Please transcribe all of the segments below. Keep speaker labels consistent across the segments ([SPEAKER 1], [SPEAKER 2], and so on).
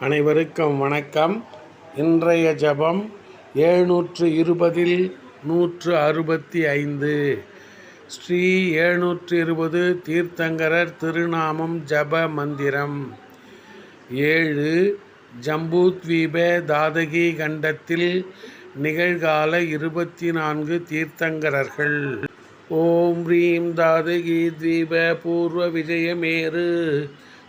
[SPEAKER 1] அனைவருக்கும் வணக்கம். இன்றைய ஜபம் எழுநூற்று இருபதில் நூற்று அறுபத்தி ஐந்து. ஸ்ரீ எழுநூற்று இருபது தீர்த்தங்கரர் திருநாமம் ஜப மந்திரம். ஏழு ஜம்பூத்வீப தாதகி கண்டத்தில் நிகழ்கால இருபத்தி நான்கு தீர்த்தங்கரர்கள். ஓம் ரீம் தாதகி தீப பூர்வ விஜயமேரு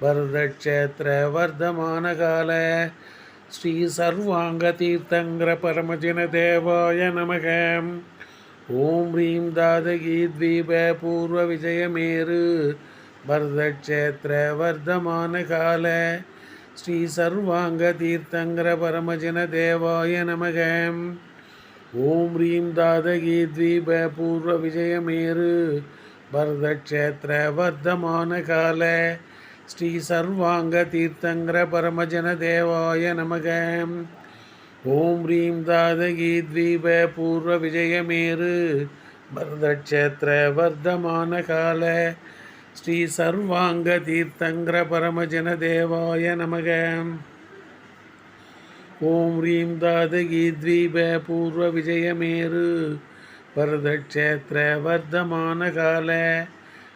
[SPEAKER 1] த்வீப பூர்வ வர்த்தமான கால ஸ்ரீ சர்வாங்க தீர்த்தங்கர பரமஜன தேவாய நமக. ஓம் ஹ்ரீம் தாதகி தீப பூர்வ விஜயமேரு. பரதக்ஷேத்திர வர்த்தமான கால ஸ்ரீ சர்வாங்க தீர்த்தங்கர பரமஜன தேவாய நமக. ஓம் ஹ்ரீம் தாதகி தீப பூர்வ விஜயமேரு. பரதக்ஷேத்திர வர்த்தமான கால ஸ்ரீ சர்வாங்க தீர்த்தங்கர பரமஜன தேவாய நமக. ஓம் ஹ்ரீம் தாதகி தீப பூர்வ விஜயமேரு பரதக்ஷேத்திர வர்த்தமான கால. ஸ்ரீ சர்வாங்க தீர்த்தங்கர பரமஜன தேவாய நமக. ஓம் ஹ்ரீம் தாதகி தீப பூர்வ விஜயமேரு பரதக்ஷேத்திர வர்த்தமான கால.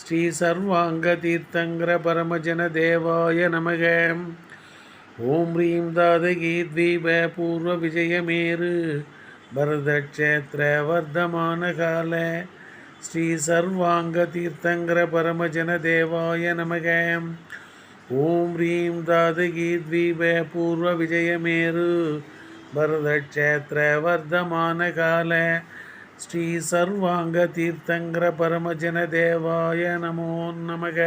[SPEAKER 1] ஸ்ரீ சர்வாங்க தீர்த்தங்கர பரமஜன தேவாய நமக. ஓம் ஹ்ரீம் தாதகி தீப பூர்வ விஜயமேரு பரதக்ஷேத்திர வர்த்தமான கால. ஸ்ரீ சர்வாங்க தீர்த்தங்கர பரமஜன தேவாய நமக. ஓம் ஹ்ரீம் தாதகி தீப பூர்வ விஜயமேரு பரதக்ஷேத்திர வர்த்தமான கால. ஸ்ரீ சர்வாங்க தீர்த்தங்கர பரமஜன தேவாய நமோ நமக.